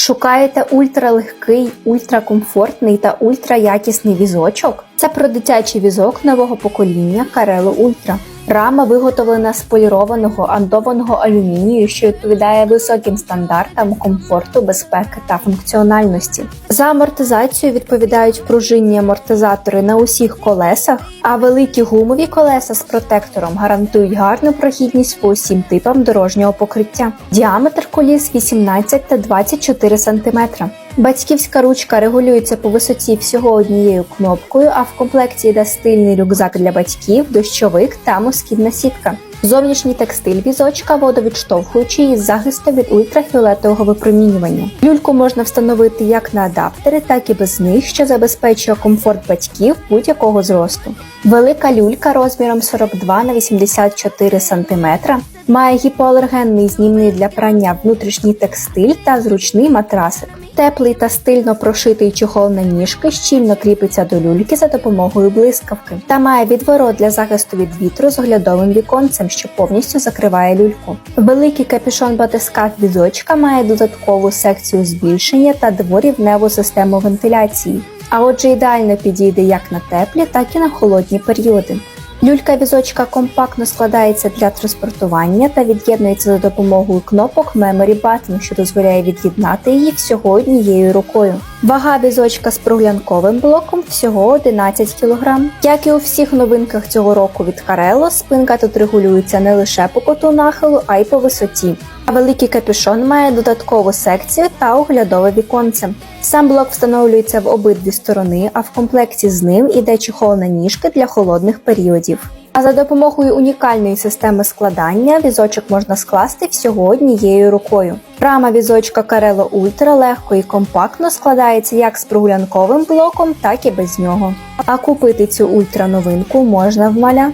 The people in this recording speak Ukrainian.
Шукаєте ультралегкий, ультракомфортний та ультраякісний візочок? Це про дитячий візок нового покоління Карело Ультра. Рама виготовлена з полірованого андованого алюмінію, що відповідає високим стандартам комфорту, безпеки та функціональності. За амортизацію відповідають пружинні амортизатори на усіх колесах, а великі гумові колеса з протектором гарантують гарну прохідність по усім типам дорожнього покриття. Діаметр коліс 18 та 24 см. Батьківська ручка регулюється по висоті всього однією кнопкою, а в комплекті йде стильний рюкзак для батьків, дощовик та москітна сітка. Зовнішній текстиль візочка водовідштовхуючий із захистом від ультрафіолетового випромінювання. Люльку можна встановити як на адаптери, так і без них, що забезпечує комфорт батьків будь-якого зросту. Велика люлька розміром 42 на 84 см має гіпоалергенний знімний для прання внутрішній текстиль та зручний матрасик. Теплий та стильно прошитий чохол на ніжки щільно кріпиться до люльки за допомогою блискавки та має відворот для захисту від вітру з оглядовим віконцем, що повністю закриває люльку. Великий капюшон батискаф візочка має додаткову секцію збільшення та дворівневу систему вентиляції. А отже, ідеально підійде як на теплі, так і на холодні періоди. Люлька візочка компактно складається для транспортування та від'єднується за допомогою кнопок Memory Button, що дозволяє від'єднати її всього однією рукою. Вага візочка з проглянковим блоком всього 11 кг. Як і у всіх новинках цього року від Carello, спинка тут регулюється не лише по куту нахилу, а й по висоті. А великий капюшон має додаткову секцію та оглядове віконце. Сам блок встановлюється в обидві сторони, а в комплекті з ним іде чохол на ніжки для холодних періодів. А за допомогою унікальної системи складання візочок можна скласти всього однією рукою. Рама візочка Carello Ultra легко і компактно складається як з прогулянковим блоком, так і без нього. А купити цю ультра новинку можна в маля.